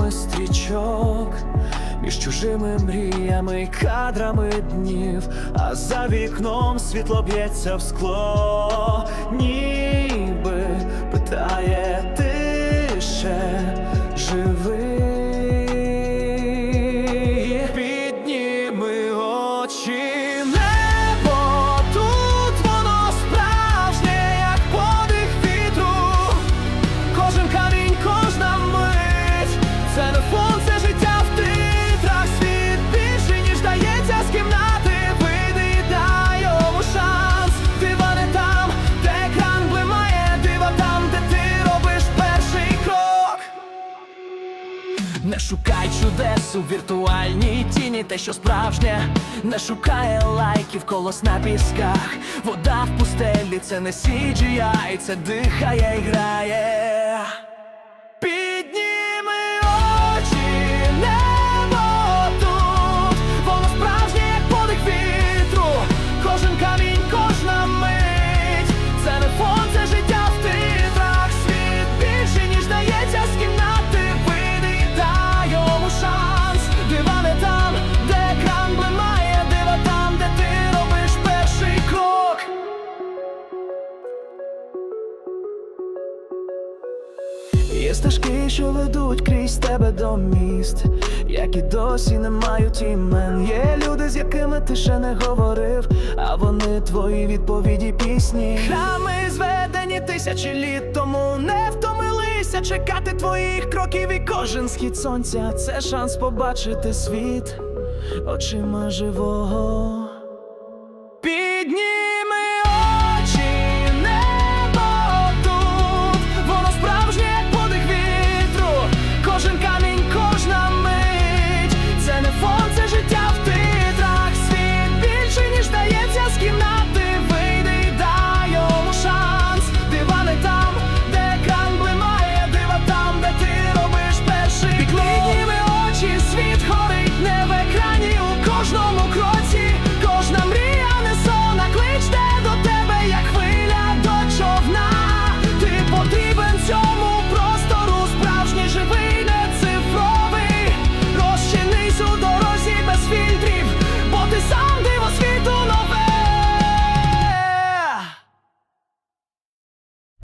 зірочок між чужими мріями кадрами днів, а за вікном світло б'ється в скло, ніби не шукай чудес у віртуальній тіні, те, що справжнє, не шукає лайків колос на пісках. Вода в пустелі, це не CGI, це дихає і грає. Є стежки, що ведуть крізь тебе до міст, які досі не мають імен. Є люди, з якими ти ще не говорив, а вони твої відповіді пісні. Храми зведені тисячі літ тому не втомилися чекати твоїх кроків, і кожен схід сонця це шанс побачити світ очима живого. кожному кроці.